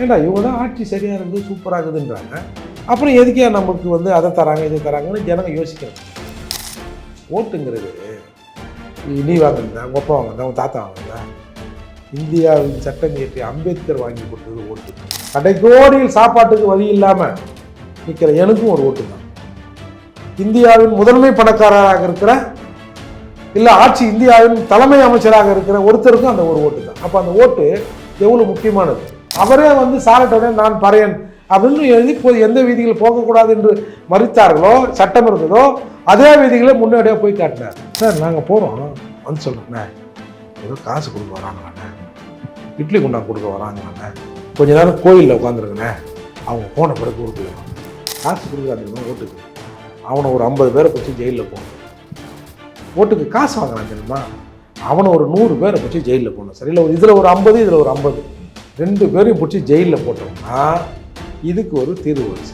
ஏண்டா இவங்க தான் ஆட்சி சரியாக இருக்குது சூப்பராக இருக்குதுன்றாங்க அப்புறம் எதுக்கே நமக்கு வந்து அதை தராங்க இதை தராங்கன்னு ஜனங்க யோசிக்கிறாங்க ஓட்டுங்கிறது நீ வாங்கினதா உங்கள் அப்பா வாங்கினதா உங்கள் தாத்தா வாங்கினதா இந்தியாவின் சட்டம் இயற்றி அம்பேத்கர் வாங்கி கொடுத்தது ஓட்டு. கடைக்கோடியில் சாப்பாட்டுக்கு வழி இல்லாமல் நிற்கிற எனக்கும் ஒரு ஓட்டு தான். இந்தியாவின் முதன்மை பணக்காரராக இருக்கிற இல்லை ஆட்சி இந்தியாவின் தலைமை அமைச்சராக இருக்கிற ஒருத்தருக்கும் அந்த ஒரு ஓட்டு தான். அப்போ அந்த ஓட்டு எவ்வளோ முக்கியமானது? அவரே வந்து சாலட்டோட நான் பறையன் அப்படின்னு எழுதி போய் எந்த வீதிகள் போகக்கூடாது என்று மறுத்தார்களோ சட்டம் இருந்ததோ அதே வீதிகளை முன்னாடியே போய் காட்டினார். சார் நாங்கள் போகிறோம் வந்து சொல்கிறேண்ணே ஏதோ காசு கொடுக்க வராங்களாண்ணே இட்லி குண்டா கொடுக்க வராங்களாண்ணே கொஞ்ச நேரம் கோயிலில் உட்காந்துருங்கண்ணே அவங்க போன பிறகு கொடுக்கல காசு கொடுக்காதீங்க ஓட்டுக்கு. அவனை ஒரு ஐம்பது பேரை பிடிச்சி ஜெயிலில் போகணும். ஓட்டுக்கு காசு வாங்குறான் தெரியுமா? அவனை ஒரு நூறு பேரை பிடிச்சி ஜெயிலில் போகணும். சரி இல்லை ஒரு இதில் ஒரு ஐம்பது இதில் ஒரு ஐம்பது. ரெண்டு பேரையும் பிடிச்சி ஜெயிலில் போட்டோம்னா இதுக்கு ஒரு தீர்வு வரும்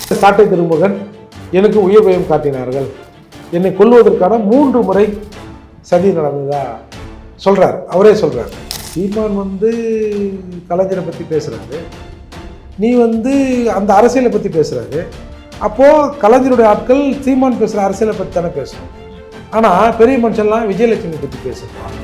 சார் சாட்டை திருமுகன் எனக்கு உயிர் பயம் காட்டினார்கள். என்னை கொல்வதற்கான மூன்று முறை சதி நடந்ததா சொல்கிறார் அவரே சொல்கிறார் சீமான் வந்து கலைஞரை பற்றி பேசுகிறாரு நீ வந்து அந்த அரசியலை பற்றி பேசுகிறாரு அப்போது கலைஞருடைய ஆட்கள் சீமான் பேசுகிற அரசியலை பற்றி தானே பேசணும் ஆனால் பெரிய மனுஷன்லாம் விஜயலட்சுமி பற்றி பேசுகிறான்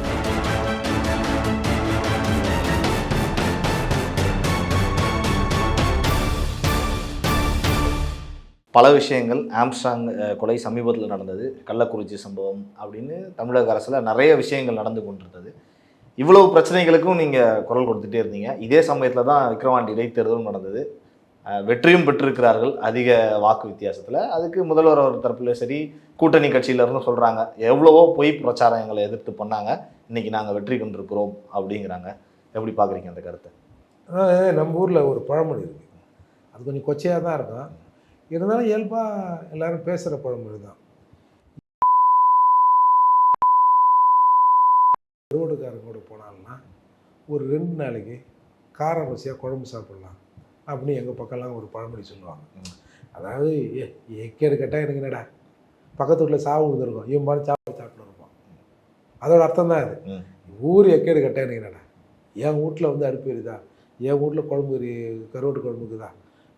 பல விஷயங்கள் ஆம்ஸ்டாங் கொலை சமீபத்தில் நடந்தது. கள்ளக்குறிச்சி சம்பவம் அப்படின்னு தமிழக அரசில் நிறைய விஷயங்கள் நடந்து கொண்டிருந்தது. இவ்வளவு பிரச்சனைகளுக்கும் நீங்கள் குரல் கொடுத்துட்டே இருந்தீங்க. இதே சமயத்தில் தான் விக்ரவாண்டி இடைத்தேர்தலும் நடந்தது. வெற்றியும் பெற்றிருக்கிறார்கள் அதிக வாக்கு வித்தியாசத்தில். அதுக்கு முதல்வர் அவர் தரப்புல சரி கூட்டணி கட்சியிலருந்து சொல்கிறாங்க எவ்வளவோ பொய் பிரச்சாரம் எங்களை எதிர்த்து பண்ணாங்க. இன்னைக்கு நாங்கள் வெற்றி கொண்டிருக்கிறோம் அப்படிங்கிறாங்க. எப்படி பார்க்குறீங்க அந்த கருத்தை? அதாவது நம்ம ஊரில் ஒரு பழமொழி இருக்குது அது கொஞ்சம் கொச்சையாக தான் இருக்கும். இருந்தாலும் இயல்பாக எல்லாரும் பேசுகிற பழமொழி தான் ரோடுக்காரங்க கூட போனாங்கன்னா ஒரு ரெண்டு நாளைக்கு காரம் ருசியாக குழம்பு சாப்பிட்லாம் அப்படின்னு எங்கள் பக்கம்லாம் ஒரு பழமொழி சொல்லுவாங்க. அதாவது ஏ எக்கேடு கேட்டால் எனக்கு என்னடா? பக்கத்து வீட்டில் சாவு விழுந்திருக்கும் இவன் பாரு சாப்பிட்டு சாப்பிட்டு இருப்பான். அதோட அர்த்தம் தான் ம். ஊர் எக்கேடு கேட்டால் எனக்கு என்னடா? என் வீட்டில் வந்து அடுப்பு எரியுதா? என் வீட்டில் குழம்பு கருவாட்டு குழம்புக்குதா?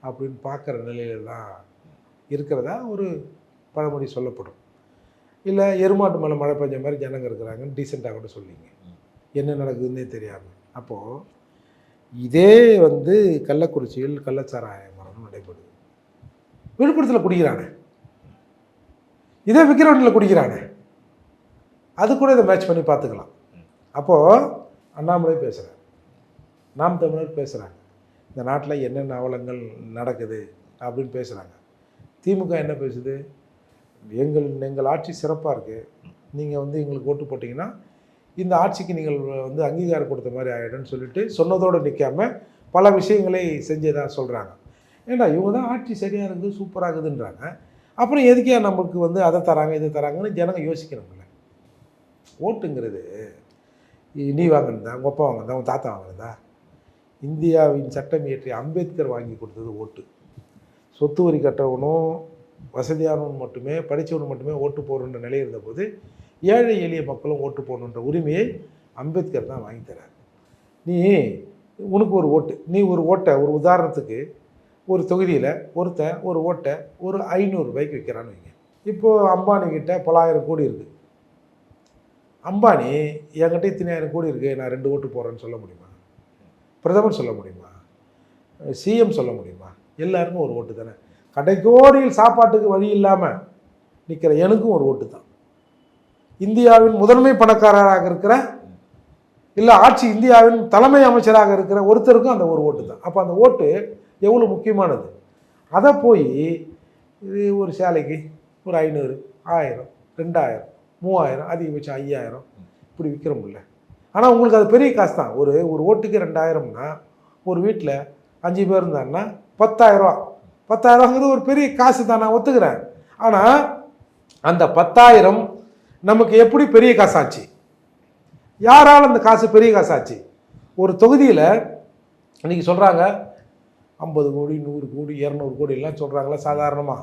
அப்படின்னு பார்க்குற நிலையில தான் இருக்கிறதா ஒரு பழமொழி சொல்லப்படும். இல்லை எருமாட்டு மேலே மழை பெஞ்ச மாதிரி ஜனங்க இருக்கிறாங்கன்னு டீசெண்டாக கூட சொல்லிங்க என்ன நடக்குதுன்னே தெரியாமல் அப்போது இதே வந்து கள்ளக்குறிச்சியில் கள்ளச்சாராய மரணம் நடைபெறுது. விழுப்புரத்தில் குடிக்கிறானே. இதே விக்கிரவண்டியில் குடிக்கிறானே. அது கூட இதை மேட்ச் பண்ணி பார்த்துக்கலாம். அப்போது அண்ணாமலை பேசுகிறார் நாம் தமிழர் பேசுகிறாங்க இந்த நாட்டில் என்னென்ன அவலங்கள் நடக்குது அப்படின்னு பேசுகிறாங்க திமுக என்ன பேசுது? எங்கள் எங்கள் ஆட்சி சிறப்பாக இருக்குது நீங்கள் வந்து எங்களுக்கு ஓட்டு போட்டிங்கன்னா இந்த ஆட்சிக்கு நீங்கள் வந்து அங்கீகாரம் கொடுத்த மாதிரி ஆகிடும்னு சொல்லிட்டு சொன்னதோடு நிற்காம பல விஷயங்களை செஞ்சதாக சொல்கிறாங்க ஏண்டா இவங்க தான் ஆட்சி சரியாக இருக்குது சூப்பராக இருக்குதுன்றாங்க. அப்புறம் எதுக்கே நமக்கு வந்து அதை தராங்க இதை தராங்கன்னு ஜனங்க யோசிக்கணும்ல ஓட்டுங்கிறது இ- நீ வாங்கினதா உங்கள் அப்பா வாங்கினதா உங்கள் தாத்தா வாங்கினதா? இந்தியாவின் சட்டம் இயற்றி அம்பேத்கர் வாங்கி கொடுத்தது ஓட்டு. சொத்து வரி கட்டவனும் வசதியானவன் மட்டுமே படித்தவன் மட்டுமே ஓட்டு போடுன்ற நிலை இருந்தபோது ஏழை எளிய மக்களும் ஓட்டு போடணுன்ற உரிமையை அம்பேத்கர் தான் வாங்கி தரார். நீ உனக்கு ஒரு ஓட்டு. நீ ஒரு ஓட்டை ஒரு உதாரணத்துக்கு ஒரு தொகுதியில் ஒருத்தன் ஒரு ஓட்டை ஒரு ஐநூறுரூபாய்க்கு விற்கிறான்னு வைங்க. இப்போது அம்பானிக்கிட்ட பலாயிரம் கோடி இருக்குது அம்பானி என்கிட்ட இத்தனையாயிரம் கோடி இருக்குது நான் ரெண்டு ஓட்டு போடுறேன்னு சொல்ல முடியுமா? பிரதமர் சொல்ல முடியுமா? சிஎம் சொல்ல முடியுமா? எல்லாருக்கும் ஒரு ஓட்டு தானே. கடைக்கோடியில் சாப்பாட்டுக்கு வழி இல்லாமல் நிற்கிற எனக்கும் ஒரு ஓட்டு தான். இந்தியாவின் முதன்மை பணக்காரராக இருக்கிற இல்லை ஆட்சி இந்தியாவின் தலைமை அமைச்சராக இருக்கிற ஒருத்தருக்கும் அந்த ஒரு ஓட்டு தான். அப்போ அந்த ஓட்டு எவ்வளோ முக்கியமானது? அதை போய் இது ஒரு சேலைக்கு ஒரு ஐநூறு ஆயிரம் ரெண்டாயிரம் மூவாயிரம் அதிகபட்சம் ஐயாயிரம். இப்படி விற்கிறோம்ல ஆனால் உங்களுக்கு அது பெரிய காசு தான் ஒரு ஒரு ஓட்டுக்கு ரெண்டாயிரம்னா ஒரு வீட்டில் அஞ்சு பேர் இருந்தாங்கன்னா பத்தாயிரரூவா பத்தாயிரரூவாங்கிறது ஒரு பெரிய காசு தான் நான் ஒத்துக்கிறேன். ஆனால் அந்த பத்தாயிரம் நமக்கு எப்படி பெரிய காசாச்சு? யாரால் அந்த காசு பெரிய காசாச்சு? ஒரு தொகுதியில் இன்றைக்கி சொல்கிறாங்க ஐம்பது கோடி நூறு கோடி இரநூறு கோடி எல்லாம் சொல்கிறாங்களா சாதாரணமாக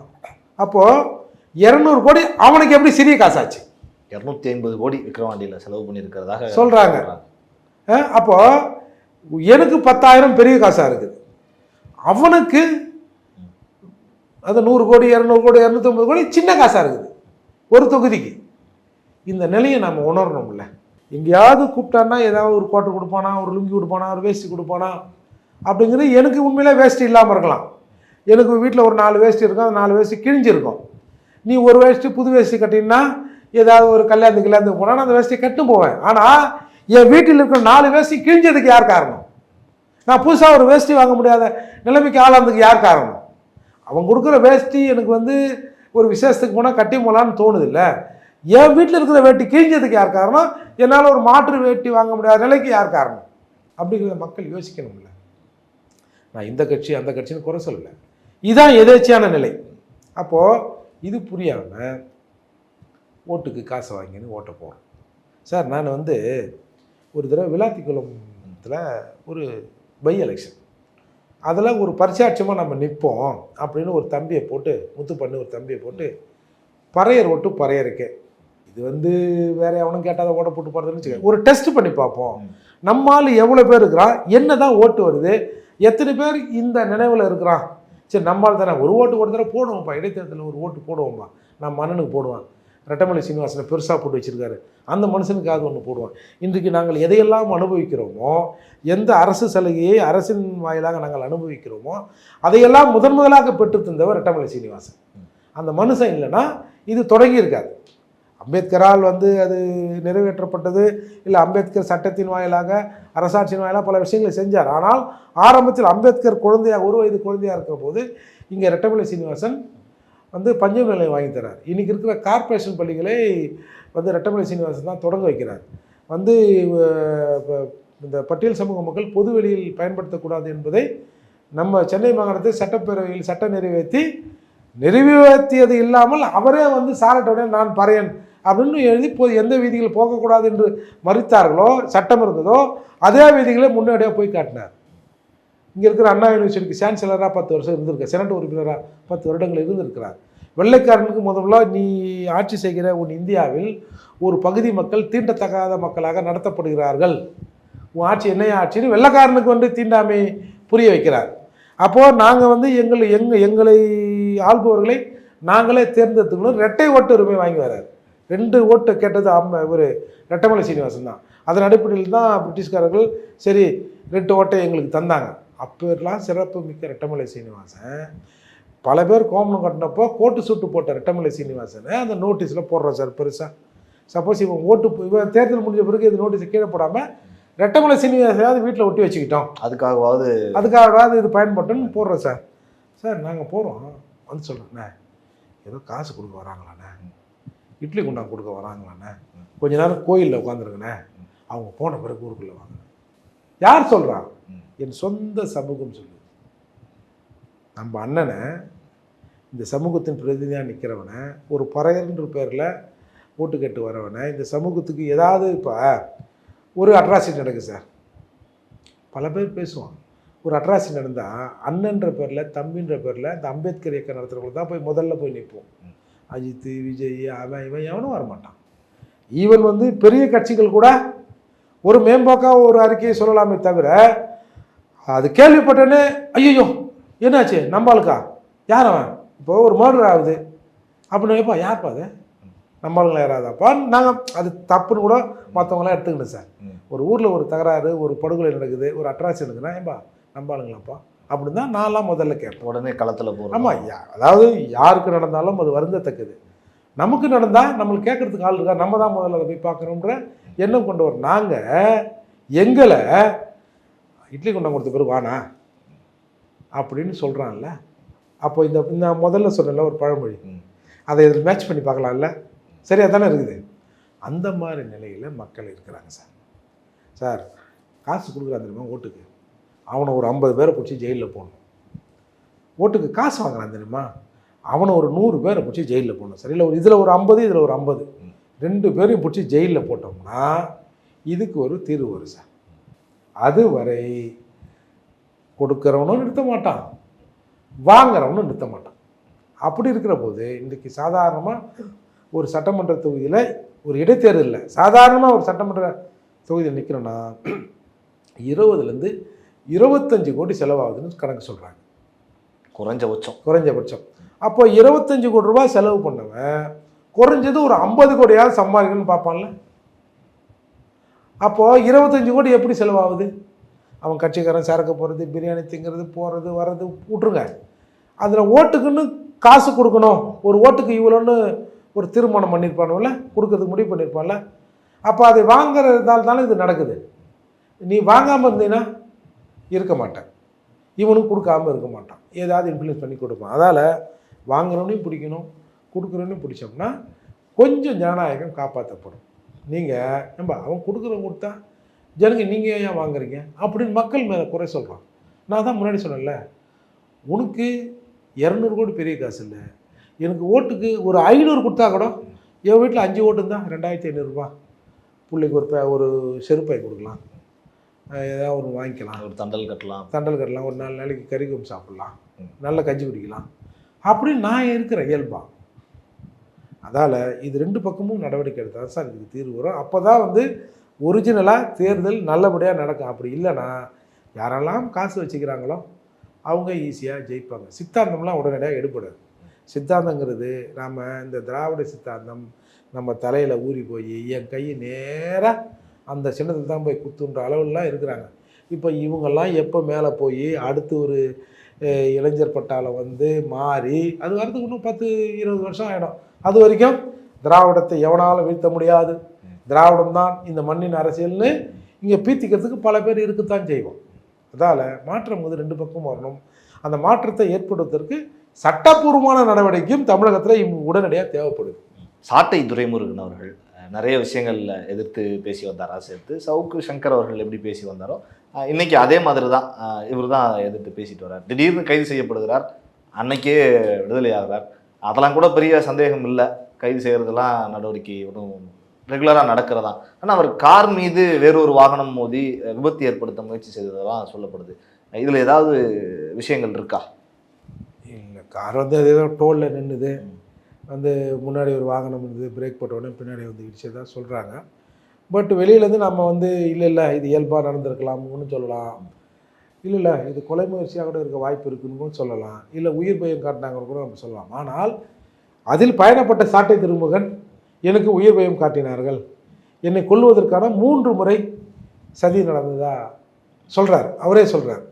அப்போது இரநூறு கோடி அவனுக்கு எப்படி சிறிய காசாச்சு? இரநூத்தி ஐம்பது கோடி விக்ரவாண்டியில் செலவு பண்ணியிருக்கிறதாக சொல்றாங்க. அஹ் அப்போ எனக்கு பத்தாயிரம் பெரிய காசாக இருக்குது. அவனுக்கு அது நூறு கோடி இரநூறு கோடி இரநூத்தம்பது கோடி சின்ன காசாக இருக்குது. ஒரு தொகுதிக்கு. இந்த நிலையை நம்ம உணரணும்ல. எங்கேயாவது கூப்பிட்டான்னா ஏதாவது ஒரு கோட்டை கொடுப்பானா ஒரு லுங்கி கொடுப்பானா ஒரு வேஷ்டி கொடுப்பானா அப்படிங்கிறது எனக்கு உண்மையிலே வேஷ்டி இல்லாமல் இருக்கலாம். எனக்கு வீட்டில் ஒரு நாலு வேஷ்டி இருக்கும் அந்த நாலு வேஷ்டி கிழிஞ்சிருக்கும். நீ ஒரு வேஷ்டி புது வேஷ்டி கட்டினா ஏதாவது ஒரு கல்யாணத்துக்கு கல்யாணத்துக்கு போனால் அந்த வேஷ்டி கட்டு போவேன். ஆனால் என் வீட்டில் இருக்கிற நாலு வேஷ்டி கிழிஞ்சதுக்கு யார் காரணம்? நான் புதுசாக ஒரு வேஷ்டி வாங்க முடியாத நிலைமைக்கு ஆளானதுக்கு யார் காரணம்? அவன் கொடுக்குற வேஷ்டி எனக்கு வந்து ஒரு விசேஷத்துக்கு போனால் கட்டி போகலான்னு தோணுது இல்லை என் வீட்டில் இருக்கிற வேட்டி கிழிஞ்சதுக்கு யார் காரணம்? என்னால் ஒரு மாற்று வேட்டி வாங்க முடியாத நிலைக்கு யார் காரணம்? அப்படிங்கிறத மக்கள் யோசிக்கணும்ல. நான் இந்த கட்சி அந்த கட்சின்னு குறை சொல்லலை. இதுதான் எதேச்சியான நிலை. அப்போது இது புரியாமல் ஓட்டுக்கு காசு வாங்கின்னு ஓட்ட போகிறோம் சார் நான் வந்து ஒரு தடவை விளாத்திக்குளத்தில் ஒரு பை எலெக்ஷன். அதில் ஒரு பரிசாட்சியமாக நம்ம நிற்போம் அப்படின்னு ஒரு தம்பியை போட்டு முத்து பண்ணி ஒரு தம்பியை போட்டு பறையர் ஓட்டு பறையருக்கே. இது வந்து வேற எவனும் கேட்டாத ஓட போட்டு போகிறதுன்னு வச்சுக்க ஒரு டெஸ்ட் பண்ணி பார்ப்போம். நம்மால் எவ்வளோ பேர் இருக்கிறான்? என்ன தான் ஓட்டு வருது? எத்தனை பேர் இந்த நினைவில் இருக்கிறான்? சரி நம்மால் தானே ஒரு ஓட்டு ஒரு தடவை போடுவோம்ப்பா. இடைத்தேர்தலில் ஒரு ஓட்டு போடுவோம்ப்பா. நான் மன்னனுக்கு போடுவேன். ரெட்டமலை சீனிவாசனை பெருசாக போட்டு வச்சிருக்காரு. அந்த மனுஷனுக்காக ஒன்று போடுவான் இன்றைக்கு நாங்கள் எதையெல்லாம் அனுபவிக்கிறோமோ எந்த அரசு சலுகையை அரசின் வாயிலாக நாங்கள் அனுபவிக்கிறோமோ அதையெல்லாம் முதன் முதலாக பெற்று தந்தவர் ரெட்டமலை சீனிவாசன். அந்த மனுஷன் இல்லைன்னா இது தொடங்கி இருக்காது. அம்பேத்கரால் வந்து அது நிறைவேற்றப்பட்டது. இல்லை அம்பேத்கர் சட்டத்தின் வாயிலாக அரசாட்சியின் வாயிலாக பல விஷயங்களை செஞ்சார். ஆனால் ஆரம்பத்தில் அம்பேத்கர் குழந்தையாக ஒரு வயது குழந்தையாக இருக்கிற போது இங்கே ரெட்டமலை சீனிவாசன் வந்து பஞ்சம் நிலையம் வாங்கி தரார். இன்றைக்கி இருக்கிற கார்ப்பரேஷன் பள்ளிகளை வந்து ரெட்டமலை சீனிவாசன் தான் தொடங்க வைக்கிறார். வந்து இந்த பட்டியல் சமூக மக்கள் பொது வெளியில் பயன்படுத்தக்கூடாது என்பதை நம்ம சென்னை மாகாணத்தை சட்டப்பேரவையில் சட்ட நிறைவேற்றி நிறைவேற்றியது இல்லாமல் அவரே வந்து சாரட்டோட நான் பறையன் அப்படின்னு எழுதி போது எந்த வீதிகள் போகக்கூடாது என்று மறுத்தார்களோ சட்டம் இருந்ததோ அதே வீதிகளை முன்னாடியே போய் காட்டினார். இங்கே இருக்கிற அண்ணா யூனிவர்சிட்டிக்கு சான்சலராக பத்து வருஷம் இருந்திருக்கார். செனட் உறுப்பினராக பத்து வருடங்கள் இருந்திருக்கிறார். வெள்ளைக்காரனுக்கு முதல்ல நீ ஆட்சி செய்கிற உன் இந்தியாவில் ஒரு பகுதி மக்கள் தீண்டத்தகாத மக்களாக நடத்தப்படுகிறார்கள். உன் ஆட்சி என்ன ஆட்சின்னு வெள்ளைக்காரனுக்கு வந்து தீண்டாமை புரிய வைக்கிறார். அப்போது நாங்கள் வந்து எங்கள் எங்கள் எங்களை ஆள்பவர்களை நாங்களே தேர்ந்தெடுத்துக்கணும். ரெட்டை ஓட்டு உரிமை வாங்கி வரார் ரெண்டு ஓட்டு கேட்டது அம்ம ஒரு ரெட்டமலை சீனிவாசன் தான். அதன் அடிப்படையில் தான் பிரிட்டிஷ்காரர்கள் சரி ரெண்டு ஓட்டை எங்களுக்கு தந்தாங்க. அப்போலாம் சிறப்பு மிக்க ரெட்டமலை சீனிவாசன். பல பேர் கோமணம் கட்டினப்போ கோட்டு சூட்டு போட்ட ரெட்டமலை சீனிவாசனை. அந்த நோட்டீஸில் போடுறோம் சார் பெருசாக சப்போஸ் இவன் ஓட்டு இவன் தேர்தல் முடிஞ்ச பிறகு இது நோட்டீஸை கீழே போடாமல் ரெட்டமலை சீனிவாசனையாவது வீட்டில் ஒட்டி வச்சுக்கிட்டோம். அதுக்காகவாவது அதுக்காகவாவது இது பயன்பட்டுன்னு போடுறோம் சார். சார் நாங்கள் போகிறோம் வந்து சொல்கிறேண்ணே ஏதோ காசு கொடுக்க வராங்களாண்ணே இட்லி குண்டான் கொடுக்க வராங்களாண்ணே கொஞ்ச நேரம் கோயிலில் உட்காந்துருங்கண்ணே அவங்க போன பிறகு ஊருக்குள்ளே வாங்க. யார் சொல்கிறான் என் சொந்த சமூகம் சொல்லுது. நம்ம அண்ணனை இந்த சமூகத்தின் பிரதிநிதியாக நிற்கிறவனை ஒரு பறையர்ன்ற பேரில் ஓட்டு கேட்டு வரவனை இந்த சமூகத்துக்கு ஏதாவது இப்போ ஒரு அட்ராசிட்டி நடக்குது சார். பல பேர் பேசுவான் ஒரு அட்ராசி நடந்தால் அண்ணன்ற பேரில் தம்பின்ற பேரில் இந்த அம்பேத்கர் இயக்கம் நடத்துகிறவங்க தான் போய் முதல்ல போய் நிற்போம் அஜித் விஜய் அவன் இவன் எவனும் வரமாட்டான். ஈவன் வந்து பெரிய கட்சிகள் கூட ஒரு மேம்போக்காக ஒரு அறிக்கையை சொல்லலாமே தவிர அது கேள்விப்பட்டோன்னே ஐயோ என்னாச்சு? நம்மளுக்கா யார் அவன்? இப்போ ஒரு மர்டர் ஆகுது. அப்படின்னு எப்பா யார்ப்பா அது? நம்மளுங்களா யாராதாப்பா நாங்கள் அது தப்புன்னு கூட மற்றவங்களாம் எடுத்துக்கணும் சார். ஒரு ஊரில் ஒரு தகராறு ஒரு படுகொலை நடக்குது ஒரு அட்ராசி நடக்குதுன்னா ஏன்பா நம்பாளுங்களாப்பா? அப்படின்னு தான் நான்லாம் முதல்ல கேட்பேன். உடனே களத்துல போறோம். ஆமாம் அதாவது யாருக்கு நடந்தாலும் அது வருந்தத்தக்கது. நமக்கு நடந்தால் நம்மளுக்கு கேட்கறதுக்கு ஆள் இருக்கா? நம்ம தான் முதல்ல அதை போய் பார்க்கணுன்ற எண்ணம் கொண்டு வரோம் நாங்கள் எங்களை இட்லி கொண்டாந்து கொடுத்த பிறகு வானா? அப்படின்னு சொல்கிறான்ல அப்போ இந்த இந்த முதல்ல சொன்னல ஒரு பழமொழி. அதை இதில் மேட்ச் பண்ணி பார்க்கலாம்ல? சரியாக தானே இருக்குது. அந்த மாதிரி நிலையில் மக்கள் இருக்கிறாங்க சார். சார் காசு கொடுக்குறான் தெரியுமா ஓட்டுக்கு? அவனை ஒரு ஐம்பது பேரை பிடிச்சி ஜெயிலில் போடணும். ஓட்டுக்கு காசு வாங்குறான் தெரியுமா? அவனை ஒரு நூறு பேரை பிடிச்சி ஜெயிலில் போடணும். சார் இல்லை ஒரு இதில் ஒரு ஐம்பது இதில் ஒரு ஐம்பது. ரெண்டு பேரையும் பிடிச்சி ஜெயிலில் போட்டோம்னா இதுக்கு ஒரு தீர்வு வரும் சார். அதுவரை கொடுக்குறவனும் நிறுத்த மாட்டான். வாங்குறவனும் நிறுத்த மாட்டான். அப்படி இருக்கிற போது இன்றைக்கி சாதாரணமாக ஒரு சட்டமன்ற தொகுதியில் ஒரு இடைத்தேர்தலில் சாதாரணமாக ஒரு சட்டமன்ற தொகுதியில் நிற்கிறோன்னா இருபதுலேருந்து இருபத்தஞ்சு கோடி செலவாகுதுன்னு கணக்கு சொல்கிறாங்க குறைஞ்சபட்சம். குறைஞ்சபட்சம். அப்போ இருபத்தஞ்சு கோடி ரூபாய் செலவு பண்ணவன் குறைஞ்சது ஒரு ஐம்பது கோடியாவது சம்பாதிக்கணும்னு பார்ப்பான்ல? அப்போது இருபத்தஞ்சி கோடி எப்படி செலவாகுது? அவன் கட்சிக்காரன் சரக்கு போகிறது பிரியாணி திங்கிறது போகிறது வர்றது விட்ருங்க அதில் ஓட்டுக்குன்னு காசு கொடுக்கணும். ஒரு ஓட்டுக்கு இவ்வளோன்னு ஒரு தீர்மானம் பண்ணியிருப்பானுல கொடுக்கறதுக்கு முடிவு பண்ணியிருப்பான்ல? அப்போ அதை வாங்குறதுனால தானே இது நடக்குது. நீ வாங்காமல் இருந்தீங்கன்னா இருக்க மாட்டேன். இவனும் கொடுக்காம இருக்க மாட்டான். ஏதாவது இன்ஃப்ளூயன்ஸ் பண்ணி கொடுப்பான். அதால் வாங்குறவனையும் பிடிக்கணும். கொடுக்குறவனையும் பிடிச்சோம்னா கொஞ்சம் ஜனநாயகம் காப்பாற்றப்படும் நீங்கள் நம்ம அவன் கொடுக்குறவன் கொடுத்தா ஜனங்க நீங்கள் ஏன் வாங்குறீங்க? அப்படின்னு மக்கள் மேலே குறை சொல்கிறான் நான் தான் முன்னாடி சொன்னேன்ல உனக்கு இரநூறு கோடி பெரிய காசு இல்லை. எனக்கு ஓட்டுக்கு ஒரு ஐநூறு கொடுத்தா கூட என் வீட்டில் அஞ்சு ஓட்டு தான் ரெண்டாயிரத்தி ஐநூறுரூபா பிள்ளைக்கு ஒரு பே- ஒரு செருப்பை கொடுக்கலாம். ஏதாவது ஒன்று வாங்கிக்கலாம். ஒரு தண்டல் கட்டலாம். தண்டல் கட்டலாம். ஒரு நாலு நாளைக்கு கறிக்கும் சாப்பிட்லாம். நல்ல கஞ்சி குடிக்கலாம். அப்படின்னு நான் இருக்கிறேன் இயல்பா அதால் இது ரெண்டு பக்கமும் நடவடிக்கை எடுத்தால் சார் இதுக்கு தீர்வு வரும். அப்போ தான் வந்து ஒரிஜினலாக தேர்தல் நல்லபடியாக நடக்கும். அப்படி இல்லைன்னா யாரெல்லாம் காசு வச்சுக்கிறாங்களோ அவங்க ஈஸியாக ஜெயிப்பாங்க. சித்தாந்தம்லாம் உடனடியாக எடுப்படாது சித்தாந்தங்கிறது நாம் இந்த திராவிட சித்தாந்தம் நம்ம தலையில் ஊறி போய் என் கை நேராக அந்த சின்னத்தில் தான் போய் குத்துன்ற அளவுலாம் இருக்கிறாங்க. இப்போ இவங்கெல்லாம் எப்போ மேலே போய் அடுத்து ஒரு இளைஞர் பட்டாளம் வந்து மாறி அது வரதுக்கு இன்னும் பத்து இருபது வருஷம் ஆகிடும் அது வரைக்கும் திராவிடத்தை எவனாலும் வீழ்த்த முடியாது. திராவிடம் தான் இந்த மண்ணின் அரசியல்னு இங்கே பீத்திக்கிறதுக்கு பல பேர் இருக்கத்தான் செய்வோம். அதால் மாற்றம் வந்து ரெண்டு பக்கம் வரணும். அந்த மாற்றத்தை ஏற்படுவதற்கு சட்டப்பூர்வமான நடவடிக்கையும் தமிழகத்தில் உடனடியாக தேவைப்படுது. சாட்டை துரைமுருகன் அவர்கள் நிறைய விஷயங்களில் எதிர்த்து பேசி வந்தாரா சேர்த்து? சவுக்கு சங்கர் அவர்கள் எப்படி பேசி வந்தாரோ இன்னைக்கு அதே மாதிரி தான் இவர் தான் எதிர்த்து பேசிட்டு வர்றார். திடீர்னு கைது செய்யப்படுகிறார். அன்னைக்கே விடுதலை ஆகிறார். அதெல்லாம் கூட பெரிய சந்தேகம் இல்லை. கைது செய்யறதெல்லாம் நடவடிக்கை ஒன்றும் ரெகுலராக நடக்கிறதா. ஆனால் அவர் கார் மீது வேறொரு வாகனம் மோதி விபத்து ஏற்படுத்த முயற்சி செய்ததெல்லாம் சொல்லப்படுது. இதில் ஏதாவது விஷயங்கள் இருக்கா? இல்லை கார் வந்து அது ஏதோ டோலில் நின்றுது வந்து முன்னாடி ஒரு வாகனம் இருந்தது. பிரேக் போட்ட உடனே பின்னாடி வந்து இடிச்சதா சொல்கிறாங்க பட் வெளியிலேருந்து நம்ம வந்து இல்லை இல்லை இது இயல்பாக நடந்திருக்கலாம்னு சொல்லலாம். இல்லை இல்லை இது கொலை முயற்சியாக கூட இருக்க வாய்ப்பு இருக்குன்னு கூட சொல்லலாம். இல்லை உயிர் பயம் காட்டினாங்கன்னு கூட நம்ம சொல்லலாம். ஆனால் அதில் பயணப்பட்ட சாட்டை திருமுகன் எனக்கு உயிர் பயம் காட்டினார்கள். என்னை கொல்வதற்கான மூன்று முறை சதி நடந்ததா? சொல்கிறார் அவரே சொல்கிறார்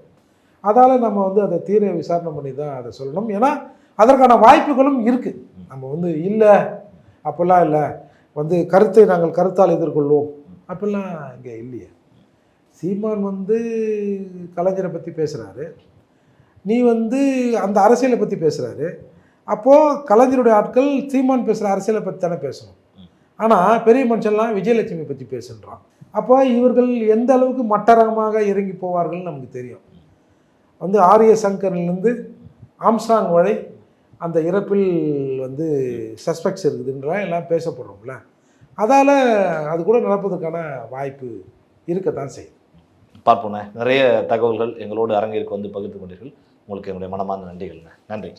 அதால் நம்ம வந்து அதை தீர விசாரணை பண்ணி தான் அதை சொல்லணும். ஏன்னா அதற்கான வாய்ப்புகளும் இருக்குது நம்ம வந்து இல்லை அப்படிலாம் இல்லை. வந்து கருத்தை நாங்கள் கருத்தால் எதிர்கொள்வோம். அப்படிலாம் இங்கே இல்லையே. சீமான் வந்து கலைஞரை பற்றி பேசுகிறாரு நீ வந்து அந்த அரசியலை பற்றி பேசுகிறாரு அப்போது கலைஞருடைய ஆட்கள் சீமான் பேசுகிற அரசியலை பற்றி தானே பேசணும். ஆனால் பெரிய மனுஷன்லாம் விஜயலட்சுமி பற்றி பேசுன்றான். அப்போ இவர்கள் எந்த அளவுக்கு மட்டரகமாக இறங்கி போவார்கள்னு நமக்கு தெரியும். வந்து ஆரிய சங்கர்லேருந்து ஆம்ஸ்டாங் வழி அந்த இறப்பில் வந்து சஸ்பெக்ட்ஸ் இருக்குதுன்ற எல்லாம் பேசப்படுறோம்ல. அதால் அது கூட நடப்பதற்கான வாய்ப்பு இருக்கத்தான் செய்யும் பார்ப்போண்ணே நிறைய தகவல்கள் எங்களோடு அரங்கிற்கு வந்து பகிர்ந்து கொண்டீர்கள். உங்களுக்கு என்னுடைய மனமார்ந்த நன்றிகள்ண்ணே. நன்றி.